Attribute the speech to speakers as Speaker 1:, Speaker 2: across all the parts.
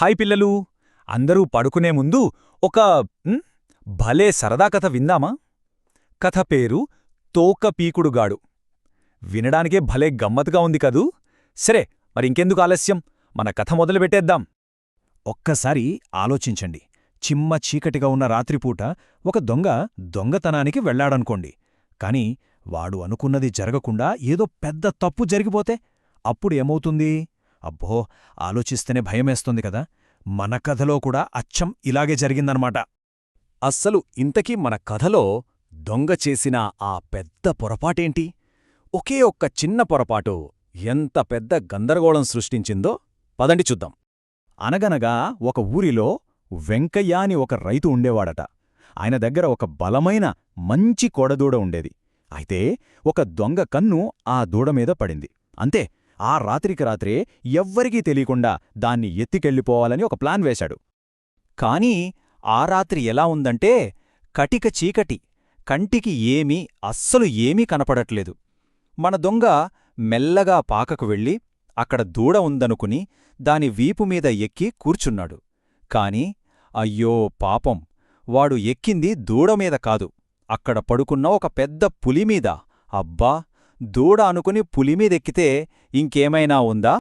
Speaker 1: Hi పిల్లలు. అందరూ పడుకునే ముందు ఒక భలే సరదా కథ విందామా? కథ పేరు తోక పీకుడుగాడు. వినడానికే భలే గమ్మత్తుగా ఉంది కదూ? సరే మరింకెందుకు ఆలస్యం? మన కథ మొదలుపెట్టేద్దాం
Speaker 2: ఒక్కసారి ఆలోచించండి. చిమ్మ చీకటిగా ఉన్న రాత్రిపూట ఒక దొంగ దొంగతనానికి వెళ్ళాడనుకోండి కాని వాడు అనుకున్నది జరగకుండా ఏదో పెద్ద తప్పు జరిగిపోతే అప్పుడు ఏమవుతుంది? అబ్బో ఆలోచిస్తేనే భయమేస్తుంది కదా. మన కథలో కూడా అచ్చం ఇలాగే జరిగిందనమాట.
Speaker 1: అస్సలు ఇంతకీ మన కథలో దొంగ చేసిన ఆ పెద్ద పొరపాటేంటి? ఒకే ఒక్క చిన్న పొరపాటు ఎంత పెద్ద గందరగోళం సృష్టించిందో పదండి చూద్దాం.
Speaker 2: అనగనగా ఒక ఊరిలో వెంకయ్య అని ఒక రైతు ఉండేవాడట. ఆయన దగ్గర ఒక బలమైన మంచి కొడదూడ ఉండేది. అయితే ఒక దొంగ కన్ను ఆ దూడమీద పడింది. అంతే ఆ రాత్రికి రాత్రే ఎవ్వరికీ తెలియకుండా దాన్ని ఎత్తికెళ్ళిపోవాలని ఒక ప్లాన్ వేశాడు. కాని ఆ రాత్రి ఎలా ఉందంటే కటిక చీకటి కంటికి ఏమీ అస్సలు ఏమీ కనపడట్లేదు. మన దొంగ మెల్లగా పాకకు వెళ్ళి అక్కడ దూడ ఉందనుకుని దాని వీపుమీద ఎక్కి కూర్చున్నాడు. కాని అయ్యో పాపం వాడు ఎక్కింది దూడమీద కాదు అక్కడ పడుకున్న ఒక పెద్ద పులిమీద అబ్బా! దూడ అనుకుని పులిమీదెక్కితే ఇంకేమైనా ఉందా?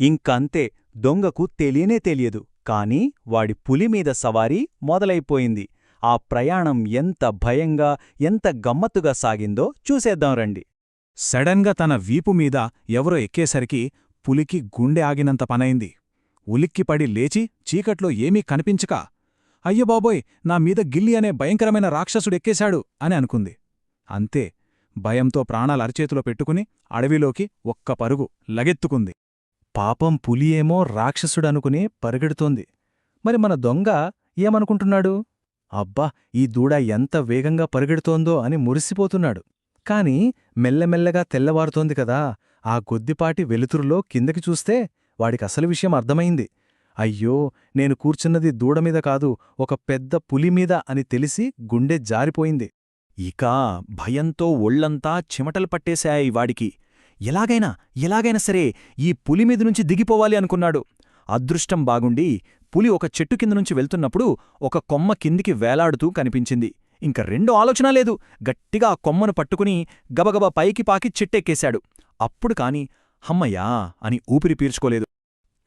Speaker 2: ఇంకంతే దొంగకు తెలియనే తెలియదు. కాని వాడి పులిమీద సవారీ మొదలైపోయింది. ఆ ప్రయాణం ఎంత భయంగా ఎంత గమ్మత్తుగా సాగిందో చూసేద్దాం రండి. సడన్గా తన వీపుమీద ఎవరో ఎక్కేసరికి పులికి గుండె ఆగినంత పనైంది. ఉలిక్కిపడి లేచి చీకట్లో ఏమీ కనిపించక అయ్యబాబోయ్ నా మీద గిల్లి అనే భయంకరమైన రాక్షసుడెక్కేశాడు అని అనుకుంది. అంతే భయంతో ప్రాణాలు అరచేతిలో పెట్టుకుని అడవిలోకి ఒక్క పరుగు లగెత్తుకుంది. పాపం పులియేమో రాక్షసుడనుకుని పరిగెడుతోంది. మరి మన దొంగ ఏమనుకుంటున్నాడు? అబ్బా ఈ దూడ ఎంత వేగంగా పరిగెడుతోందో అని మురిసిపోతున్నాడు. కాని మెల్లమెల్లగా తెల్లవారుతోంది కదా ఆ కొద్దిపాటి వెలుతురులో కిందకి చూస్తే వాడికసలు విషయం అర్థమైంది. అయ్యో నేను కూర్చున్నది దూడమీద కాదు ఒక పెద్ద పులిమీద అని తెలిసి గుండె జారిపోయింది. ఇక భయంతో ఒళ్ళంతా చెమటలు పట్టేశాయి వాడికి. ఎలాగైనా ఎలాగైనా సరే ఈ పులిమీద నుంచి దిగిపోవాలి అనుకున్నాడు. అదృష్టం బాగుండి పులి ఒక చెట్టు కింద నుంచి వెళ్తున్నప్పుడు ఒక కొమ్మ కిందికి వేలాడుతూ కనిపించింది. ఇంక రెండో ఆలోచన లేదు. గట్టిగా ఆ కొమ్మను పట్టుకుని గబగబా పైకి పాకి చెట్టెక్కేశాడు. అప్పుడు కాని హమ్మయ్యా అని ఊపిరి పీల్చుకోలేదు.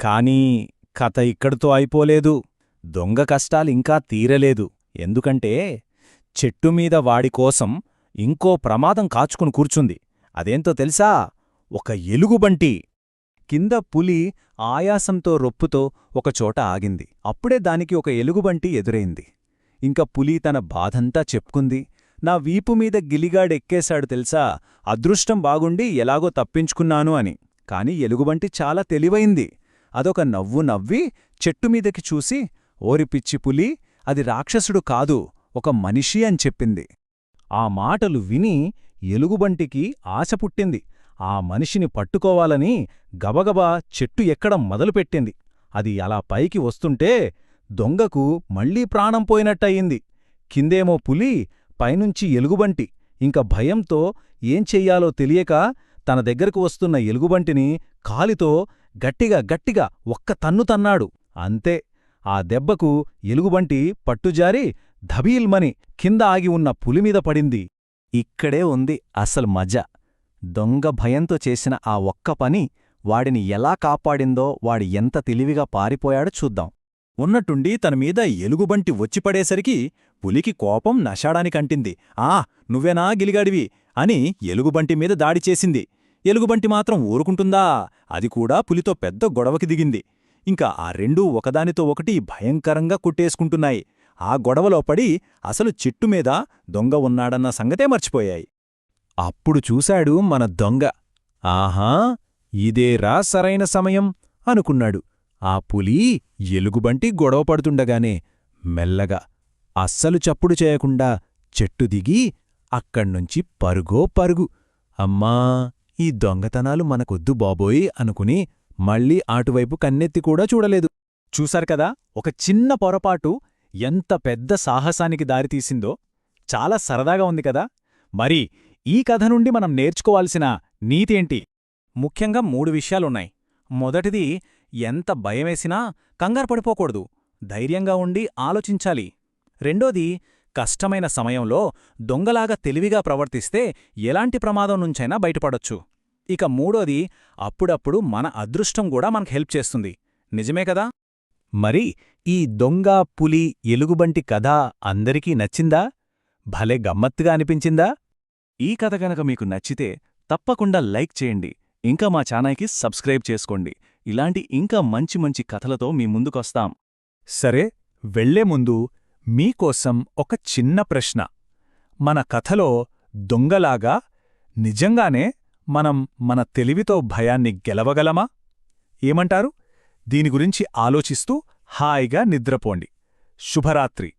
Speaker 2: కానీ కథ ఇక్కడితో అయిపోలేదు. దొంగ కష్టాలింకా తీరలేదు. ఎందుకంటే చెట్టుమీద వాడికోసం ఇంకో ప్రమాదం కాచుకుని కూర్చుంది. అదేంతో తెలుసా? ఒక ఎలుగుబంటి కింద పులి ఆయాసంతో రొప్పుతో ఒకచోట ఆగింది. అప్పుడే దానికి ఒక ఎలుగుబంటి ఎదురైంది. ఇంక పులి తన బాధంతా చెప్పుకుంది. నా వీపుమీద గిలిగాడెక్కేశాడు తెలుసా? అదృష్టం బాగుండి ఎలాగో తప్పించుకున్నాను అని. కాని ఎలుగుబంటి చాలా తెలివైంది. అదొక నవ్వు నవ్వి చెట్టుమీదకి చూసి ఓరి పిచ్చి పులి అది రాక్షసుడు కాదు. ఒక మనిషి అని చెప్పింది. ఆ మాటలు విని ఎలుగుబంటికి ఆశ పుట్టింది. ఆ మనిషిని పట్టుకోవాలని గబగబా చెట్టు ఎక్కడం మొదలుపెట్టింది. అది అలా పైకి వస్తుంటే దొంగకు మళ్ళీ ప్రాణం పోయినట్టయింది. కిందేమో పులి పైనుంచి ఎలుగుబంటి. ఇంక భయంతో ఏం చెయ్యాలో తెలియక తన దగ్గరకు వస్తున్న ఎలుగుబంటిని కాలితో గట్టిగా గట్టిగా ఒక్క తన్ను తన్నాడు. అంతే. ఆ దెబ్బకు ఎలుగుబంటి పట్టుజారి ధబీల్మని కింద ఆగి ఉన్న పులిమీద పడింది. ఇక్కడే ఉంది అసలు మజ. దొంగ భయంతో చేసిన ఆ ఒక్క పని వాడిని ఎలా కాపాడిందో వాడి ఎంత తెలివిగా పారిపోయాడో చూద్దాం. ఉన్నట్టుండి తనమీద ఎలుగుబంటి వచ్చిపడేసరికి పులికి కోపం నశాడానికంటింది ఆ నువ్వేనా గిలిగాడివి? అని ఎలుగుబంటి మీద దాడి చేసింది. ఎలుగుబంటి మాత్రం ఊరుకుంటుందా? అది కూడా పులితో పెద్ద గొడవకి దిగింది. ఇంకా ఆ రెండూ ఒకదానితో ఒకటి భయంకరంగా కుట్టేసుకుంటున్నాయి. ఆ గొడవలో పడి అసలు చెట్టు మీద దొంగ ఉన్నాడన్న సంగతే మర్చిపోయాయి. అప్పుడు చూశాడు మన దొంగ. ఆహా ఇదేరా సరైన సమయం అనుకున్నాడు. ఆ పులి ఎలుగుబంటి గొడవ పడుతుండగానే మెల్లగా అస్సలు చప్పుడు చేయకుండా చెట్టు దిగి అక్కడ్నుంచి పరుగో పరుగు. అమ్మా ఈ దొంగతనాలు మనకొద్దు బాబోయ్ అనుకుని మళ్ళీ అటువైపు కన్నెత్తి కూడా చూడలేదు. చూశారు కదా ఒక చిన్న పొరపాటు ఎంత పెద్ద సాహసానికి దారితీసిందో చాలా సరదాగా ఉంది కదా. మరి ఈ కథ నుండి మనం నేర్చుకోవాల్సిన నీతేంటి ముఖ్యంగా మూడు విషయాలున్నాయి. మొదటిది
Speaker 1: ఎంత భయమేసినా కంగారు పడిపోకూడదు. ధైర్యంగా ఉండి ఆలోచించాలి. రెండోది కష్టమైన సమయంలో దొంగలాగా తెలివిగా ప్రవర్తిస్తే ఎలాంటి ప్రమాదం నుంచైనా బయటపడొచ్చు. ఇక మూడోది అప్పుడప్పుడు మన అదృష్టం కూడా మనకు హెల్ప్ చేస్తుంది. నిజమే కదా? మరి ఈ దొంగ పులి ఎలుగుబంటి కథ అందరికీ నచ్చిందా? భలే గమ్మత్తుగా అనిపించిందా?
Speaker 2: ఈ కథ గనక మీకు నచ్చితే తప్పకుండా లైక్ చేయండి. ఇంకా మా ఛానల్కి సబ్స్క్రైబ్ చేసుకోండి. ఇలాంటి ఇంకా మంచి మంచి కథలతో మీ ముందుకొస్తాం.
Speaker 1: సరే వెళ్ళే ముందు మీకోసం ఒక చిన్న ప్రశ్న. మన కథలో దొంగలాగా నిజంగానే మనం మన తెలివితో భయాన్ని గెలవగలమా? ఏమంటారు? దీని గురించి ఆలోచిస్తూ హాయిగా నిద్రపోండి. శుభరాత్రి.